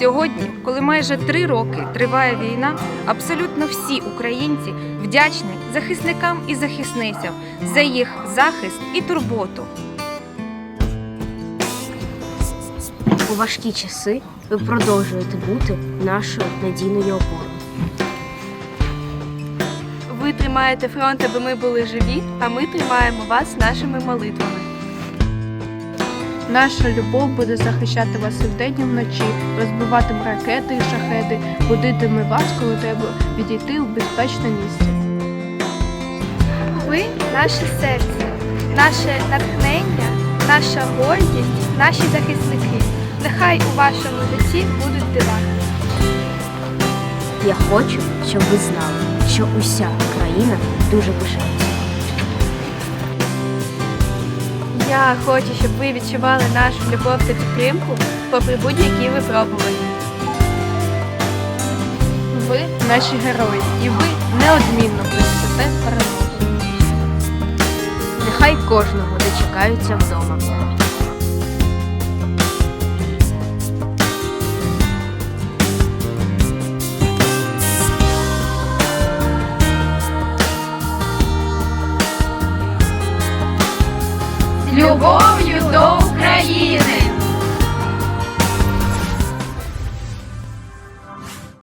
Сьогодні, коли майже три роки триває війна, абсолютно всі українці вдячні захисникам і захисницям за їх захист і турботу. У важкі часи ви продовжуєте бути нашою надійною опорою. Ви тримаєте фронт, аби ми були живі, а ми тримаємо вас нашими молитвами. Наша любов буде захищати вас і вдень і вночі, розбиватиме ракети і шахеди, будитиме вас, коли треба відійти у безпечне місце. Ви наше серце, наше натхнення, наша гордість, наші захисники. Нехай у вашому житті будуть дива. Я хочу, щоб ви знали, що уся країна дуже пишається. Я хочу, щоб ви відчували нашу любов та підтримку попри будь-які випробування. Ви наші герої, і ви неодмінно принесете перемогу. Нехай кожного дочекаються вдома. Любов'ю до України!